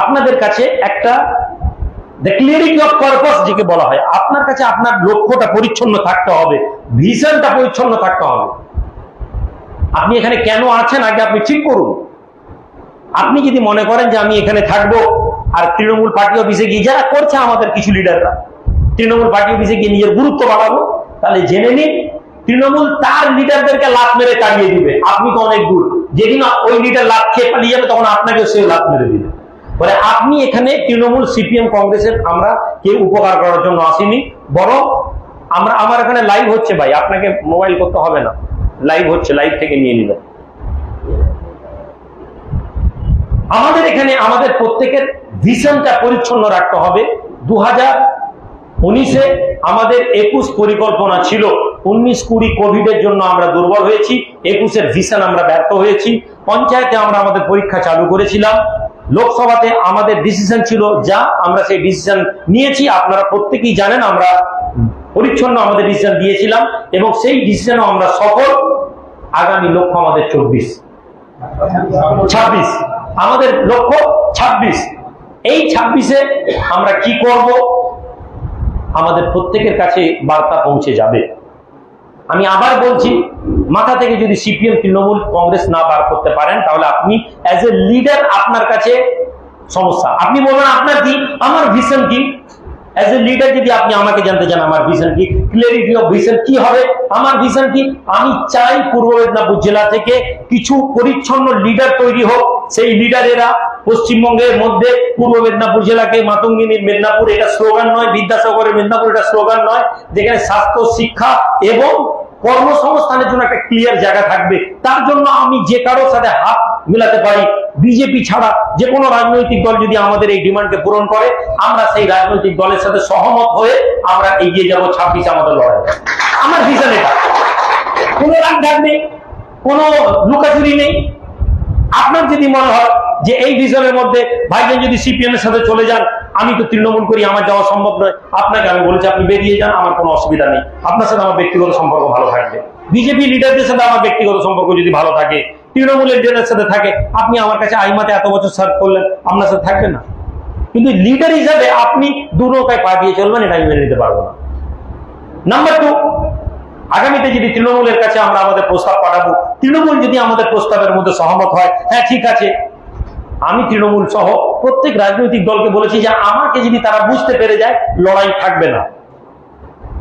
আপনাদের কাছে একটা ক্লিয়ারিটি অফ পারপাস যেকে বলা হয়, আপনার কাছে আপনার লক্ষ্যটা পরিচ্ছন্ন থাকতে হবে ভিশনটা পরিচ্ছন্ন থাকতে হবে। আপনি এখানে কেন আছেন আগে আপনি ঠিক করুন। আপনি যদি মনে করেন যে আমি এখানে থাকব আর তৃণমূল পার্টি অফিসে গিয়ে, যারা করছে আমাদের কিছু লিডাররা তৃণমূল পার্টি অফিসে গিয়ে নিজের গুরুত্ব বাড়াবো, তাহলে জেনে নিন, তৃণমূল তার লিডারদেরকে লাভ মেরে তাড়িয়ে দিবে। আপনি তো অনেক দূর, যেদিন ওই লিডার লাভ খেয়ে পালিয়ে যাবে, তখন আপনাকেও সে লাভ মেরে দিবে। বলে আপনি এখানে তৃণমূল সিপিএম কংগ্রেসের আমরা কেউ উপকার করার জন্য আসিনি। বরং আমরা আমার এখানে লাইভ হচ্ছে ভাই। আপনাকে মোবাইল করতে হবে না। লাইভ হচ্ছে লাইভ থেকে নিয়ে নিবেন। আমাদের এখানে আমাদের প্রত্যেকের ভিশনটা পরিচ্ছন্ন রাখতে হবে। দু হাজার উনিশে আমাদের একুশ পরিকল্পনা ছিল। উনিশ কুড়ি কোভিডের জন্য আমরা দুর্বল হয়েছি। একুশের ভিশন আমরা ব্যর্থ হয়েছি। পঞ্চায়েতে আমরা আমাদের পরীক্ষা চালু করেছিলাম। লোকসভাতে আমাদের ডিসিশন ছিল যা আমরা সেই ডিসিশন নিয়েছি। আপনারা প্রত্যেকেই জানেন আমরা পরিচ্ছন্ন আমাদের ডিসিশন দিয়েছিলাম এবং সেই ডিসিশনও আমরা সফল আগামী লক্ষ্য আমাদের চব্বিশ। ছাব্বিশ। আমাদের লক্ষ্য ছাব্বিশ। এই ছাব্বিশে আমরা কি করব? আমাদের প্রত্যেকের কাছে বার্তা পৌঁছে যাবে। আমি আবার বলছি মাথা থেকে যদি সিপিএম, তৃণমূল, কংগ্রেস না বার করতে পারেন, তাহলে আপনি অ্যাজ এ লিডার আপনার কাছে সমস্যা। আপনি বলবেন, আপনার কি? আমার ভিশন কি? অ্যাজ এ লিডার যদি আপনি আমাকে জানতে চান, আমার ভিশন কি? ক্লিয়ারিটি অফ ভিশন কি হবে? আমার ভিশন কি? আমি চাই পূর্ব মেদিনীপুর জেলা থেকে কিছু পরিচ্ছন্ন লিডার তৈরি হোক। সেই লিডারেরা পশ্চিমবঙ্গের মধ্যে পূর্ব মেদিনীপুর জেলাকে মাতঙ্গিনীর মেদিনীপুর, এটা স্লোগান নয়, বিদ্যাসাগরের মেদিনীপুর, এটা স্লোগান নয়, যেখানে স্বাস্থ্য, শিক্ষা এবং কর্মসংস্থানের জন্য একটা ক্লিয়ার জায়গা থাকবে। তার জন্য আমি যে কারোর সাথে হাত মিলাতে পারি, বিজেপি ছাড়া যে কোনো রাজনৈতিক দল যদি আমাদের এই ডিমান্ডকে পূরণ করে, আমরা সেই রাজনৈতিক দলের সাথে সহমত হয়ে আমরা এগিয়ে যাব ছাব্বিশ আমাদের লড়াই। আমার ভিশন এটা। কোনো রাগ ঢাক নেই, কোনো লুকাচুরি নেই আপনার যদি মনে হয় যে এই ভিশনের মধ্যে ভাইজান যদি সিপিএম এর সাথে চলে যান, আমি তো তৃণমূল করি, আমার যাওয়া সম্ভব নয়। আপনাকে আমি বলেছি, আপনি বেরিয়ে যান, আমার কোনো অসুবিধা নেই। আপনার সাথে আমার ব্যক্তিগত সম্পর্ক ভালো থাকবে। বিজেপি লিডারদের সাথে আমার ব্যক্তিগত সম্পর্ক যদি ভালো থাকে তৃণমূলের লিডারের সাথে থাকে, আপনি আমার কাছে আইমাতে এত বছর সার্ভ করলেন, আপনার সাথে থাকবে না। কিন্তু লিডার হিসাবে আপনি দু নৌকায় পা দিয়ে চলবেন, এটা আমি মেনে নিতে পারব না। নাম্বার টু আগামীতে যদি তৃণমূলের কাছে আমরা আমাদের প্রস্তাব পাঠাবো, তৃণমূল যদি আমাদের প্রস্তাবের মধ্যে সহমত হয় হ্যাঁ ঠিক আছে। আমি তৃণমূল সহ প্রত্যেক রাজনৈতিক দলকে বলেছি যে আমাকে যদি তারা বুঝতে পেরে যায়, লড়াই থাকবে না।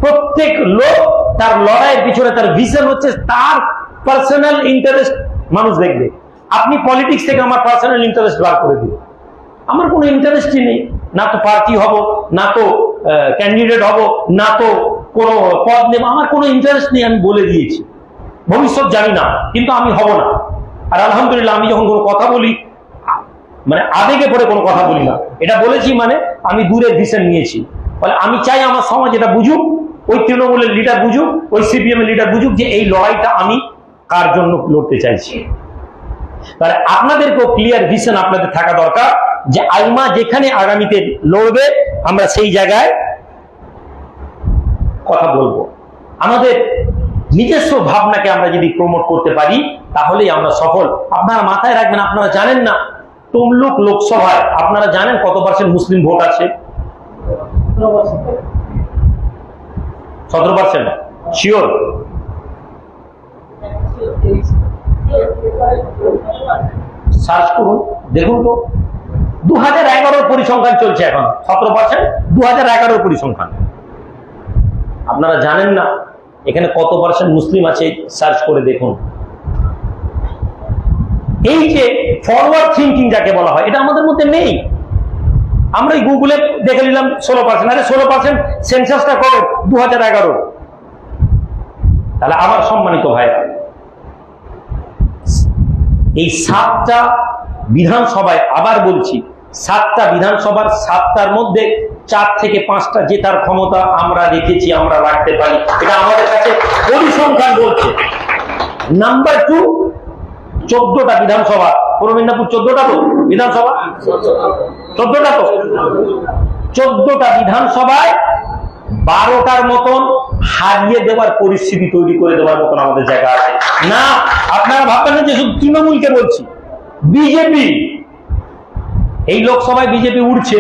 প্রত্যেক লোক তার লড়াইয়ের পিছনে তার ভিশন হচ্ছে, তার পার্সোনাল ইন্টারেস্ট মানুষ দেখবে। আপনি পলিটিক্স থেকে আমার পার্সোনাল ইন্টারেস্ট বার করে দিন। আমার কোনো ইন্টারেস্টই নেই। না তো প্রার্থী হব, না তো ক্যান্ডিডেট হব, না তো কোনো পদ নেব আমার কোনো ইন্টারেস্ট নেই, আমি বলে দিয়েছি। ভবিষ্যৎ জানি না, কিন্তু আমি হব না। আর আলহামদুলিল্লাহ, আমি যখন কোনো কথা বলি মানে আবেগে পড়ে কোনো কথা বলি না। এটা বলেছি মানে আমি দূরের ভিশন নিয়েছি। ফলে আমি চাই আমার সমাজ এটা বুঝুক, ওই তৃণমূলের লিডার বুঝুক, ওই সিপিএম এর লিডার বুঝুক যে এই লড়াইটা আমি কার জন্য লড়তে চাইছি। তাহলে আপনাদেরকেও ক্লিয়ার ভিশন আপনাদের থাকা দরকার যে আইমা যেখানে আগামীতে লড়বে, আমরা সেই জায়গায় কথা বলব। আমাদের নিজস্ব ভাবনাকে আমরা যদি প্রমোট করতে পারি, তাহলেই আমরা সফল। আপনারা মাথায় রাখবেন, আপনারা জানেন না, তমলুক লোকসভায় আপনারা জানেন কত পার্সেন্ট মুসলিম ভোট আছে? সতেরো পার্সেন্ট শিওর সার্চ করুন, দেখুন তো। দু হাজার পরিসংখ্যান চলছে এখন। সতেরো পার্সেন্ট দু হাজার পরিসংখ্যান। আপনারা জানেন না, এখানে কত পার্সেন্ট মুসলিম আছে সার্চ করে দেখুন। এই যে ফরওয়ার্ড থিঙ্কিং যাকে বলা হয়, এটা আমাদের মধ্যে নেই। আমরা গুগলে দেখে নিলাম ষোলো পার্সেন্ট আরে ষোলো পার্সেন্ট সেন্সাসটা কবে দু হাজার এগারো। তাহলে আমার সম্মানিত ভাইরা, এই সাতটা বিধানসভায় আবার বলছি সাতটা বিধানসভার সাতটার মধ্যে চার থেকে পাঁচটা জেতার ক্ষমতা আমরা রেখেছি, আমরা রাখতে পারি। এটা আমাদের কাছে পরিসংখ্যান বলছে। নাম্বার টু চোদ্দটা বিধানসভা। পূর্ব মেদিনীপুর চোদ্দটা তো? বিধানসভা? চোদ্দটা তো? চোদ্দটা বিধানসভায় বারোটার মতন হারিয়ে দেওয়ার পরিস্থিতি তৈরি করে দেওয়ার মতন আমাদের জায়গা আছে। না, আপনারা ভাববেন যে শুধু তৃণমূলকে বলছি। বিজেপি এই লোকসভায় বিজেপি উঠছে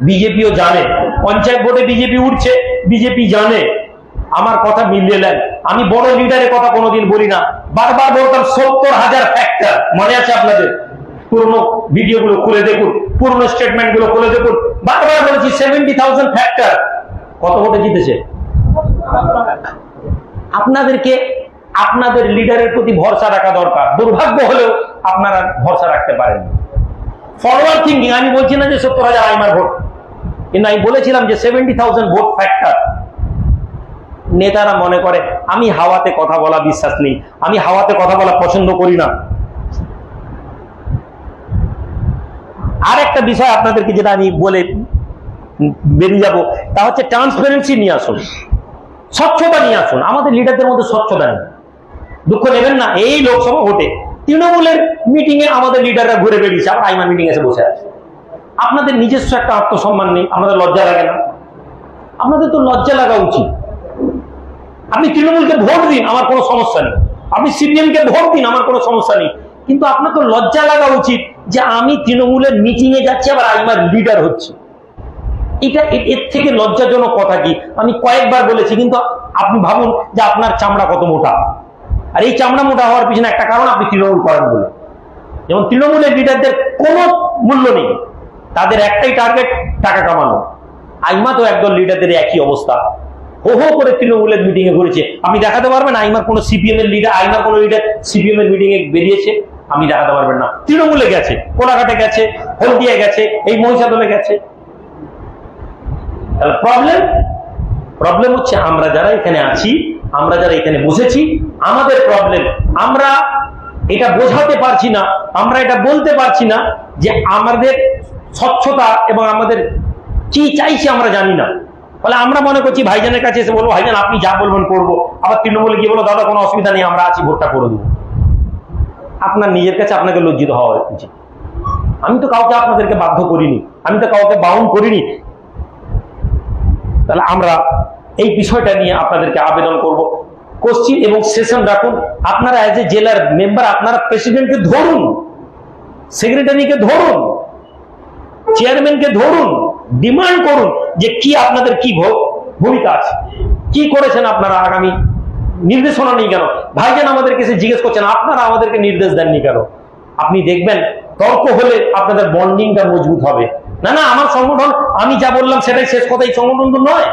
বিজেপিও জানে। পঞ্চায়েত ভোটে বিজেপি উঠছে বিজেপি জানে। আমার কথা মিলিয়ে নেন। আমি বড় লিডারের কথা কোনোদিন বলি না। বারবার বলতাম, সত্তর হাজার ফ্যাক্টর মনে আছে আপনাদের? পুরনো ভিডিও গুলো খুলে দেখুন, পুরনো স্টেটমেন্টগুলো খুলে দেখুন। বারবার বলেছি সেভেন্টি থাউজেন্ড ফ্যাক্টর কত ভোটে জিতেছে? আপনাদেরকে, আপনাদের লিডারের প্রতি ভরসা রাখা দরকার। দুর্ভাগ্য হলেও আপনারা ভরসা রাখতে পারেন ফরওয়ার্ড থিঙ্কিং আমি বলছি না যে সত্তর হাজার আইমার ভোট, কিন্তু আমি বলেছিলাম যে সেভেন্টি থাউজেন্ড ভোট ফ্যাক্টর নেতারা মনে করে, আমি হাওয়াতে কথা বলা বিশ্বাস নেই, আমি হাওয়াতে কথা বলা পছন্দ করি না। আর একটা বিষয় আপনাদেরকে যেটা আমি বলে বেরিয়ে যাব, তা হচ্ছে ট্রান্সপারেন্সি নিয়ে আসুন, স্বচ্ছতা নিয়ে আসুন, আমাদের লিডারদের মধ্যে স্বচ্ছতা নেই। দুঃখ নেবেন না, এই লোকসভা ভোটে। তৃণমূলের মিটিং এ আমাদের লিডাররা ঘুরে বেরিয়েছে আবার আইমা মিটিং এসে বসে আছে। আপনাদের নিজস্ব একটা আত্মসম্মান নেই আপনাদের লজ্জা লাগে না। আপনাদের তো লজ্জা লাগা উচিত। আপনি তৃণমূলকে ভোট দিন, আমার কোনো সমস্যা নেই। আপনি সিপিএম কে ভোট দিন, আমার কোনো সমস্যা নেই। কিন্তু আপনার তো লজ্জা লাগা উচিত যে আমি তৃণমূলের মিটিং এ যাচ্ছি, আবার আইমার লিডার হচ্ছে। এটা এর থেকে লজ্জাজনক কথা কি? আমি কয়েকবার বলেছি, কিন্তু আপনি ভাবুন যে আপনার চামড়া কত মোটা। আর এই চামড়া মোটা হওয়ার পিছনে একটা কারণ আপনি তৃণমূল করেন বলে। যেমন তৃণমূলের লিডারদের কোনো মূল্য নেই। তাদের একটাই টার্গেট টাকা কামানো। আইমা তো একদল লিডারদের একই অবস্থা। হো হো করে তৃণমূলের মিটিং এ ঘুরেছে। আপনি দেখাতে পারবেন আইমার কোনো সিপিএম এর লিডার আইমার কোনো লিডার সিপিএম এর মিটিং এ বেরিয়েছে। আমি দেখাতে পারবেন না। তৃণমূলে গেছে, কোলাঘাটে গেছে, হলদিয়া গেছে, এই মহিষাদলে গেছে। তাহলে প্রবলেম প্রবলেম হচ্ছে আমরা যারা এখানে আছি আমরা যারা এখানে বসেছি, আমাদের প্রবলেম আমরা এটা বোঝাতে পারছি না, আমরা এটা বলতে পারছি না যে আমাদের স্বচ্ছতা এবং আমাদের কি চাইছি আমরা জানি না। ফলে আমরা মনে করছি ভাইজানের কাছে এসে বলব, ভাইজান, আপনি যা বলবেন করব। আবার তৃণমূলে গিয়ে বলো দাদা, কোনো অসুবিধা নেই, আমরা আছি, ভোটটা করে দেবো। আপনার নিজের কাছে আপনাকে লজ্জিত হওয়া উচিত। আমি তো কাউকে আপনাদেরকে বাধ্য করিনি, আমি তো কাউকে বাউন্ড করিনি। তাহলে আমরা এই বিষয়টা নিয়ে আপনাদেরকে আবেদন করব। কোশ্চিন এবং সেশন রাখুন। আপনারা এজ এ জেলার মেম্বার আপনারা প্রেসিডেন্টকে ধরুন সেক্রেটারিকে ধরুন চেয়ারম্যানকে ধরুন ডিমান্ড করুন যে কি আপনাদের কি ভূমিকা আছে। কি করেছেন আপনারা আগামী নির্দেশনা নেই কেন? ভাইজান আমাদেরকে এসে জিজ্ঞেস করছেন, আপনারা আমাদেরকে নির্দেশ দেননি কেন? আপনি দেখবেন, তর্ক হলে আপনাদের বন্ডিংটা মজবুত হবে। না না, আমার সংগঠন, আমি যা বললাম সেটাই শেষ কথা, এই সংগঠন তো নয়।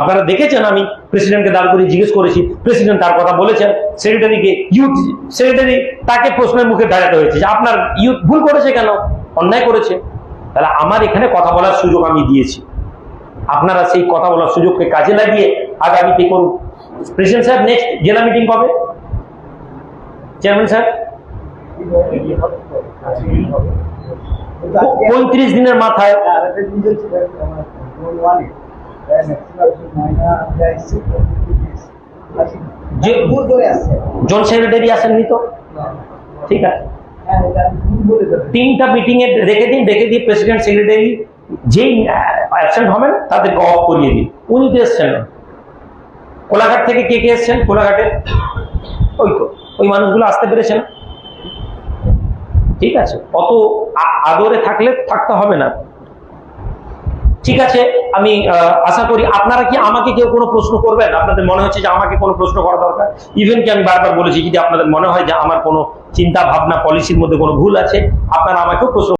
আপনারা দেখেছেন আমি প্রেসিডেন্টকে দাঁড় করে জিজ্ঞেস করেছি প্রেসিডেন্ট তার কথা বলেছেন সেক্রেটারিকে ইউথ সেক্রেটারি তাকে প্রশ্নের মুখে দাঁড়াতে হয়েছে যে আপনার ইউথ ভুল করেছে কেন? অন্যায় করেছে। তাহলে আমার এখানে কথা বলার সুযোগ আমি দিয়েছি। আপনারা সেই কথা বলার সুযোগকে কাজে লাগিয়ে আগামীতে করুন। প্রেসিডেন্ট সাহেব নেক্সট জেলা মিটিং কবে? চেয়ারম্যান সাহেব? পঁয়ত্রিশ দিনের মাথায়। জন সেক্রেটারি আসেননি তো? ঠিক আছে। তিনটা মিটিং এ রেখে দিন, রেখে দিয়ে প্রেসিডেন্ট সেক্রেটারি যেই অ্যাবসেন্ট হবেন, তাদেরকে অফ করিয়ে দিন। উনি তো এসছেন কোলাঘাট থেকে কে কে এসছেন? কোলাঘাটে? ওই তো, ওই মানুষগুলো আসতে পেরেছেন। ঠিক আছে। অত আদরে থাকলে থাকতে হবে না। ঠিক আছে? আমি আশা করি আপনারা কি আমাকে কেউ কোনো প্রশ্ন করবেন? আপনাদের মনে হচ্ছে যে আমাকে কোনো প্রশ্ন করা দরকার? ইভেন কি আমি বারবার বলেছি, যদি আপনাদের মনে হয় যে আমার কোনো চিন্তা ভাবনা পলিসির মধ্যে কোনো ভুল আছে, আপনারা আমাকেও প্রশ্ন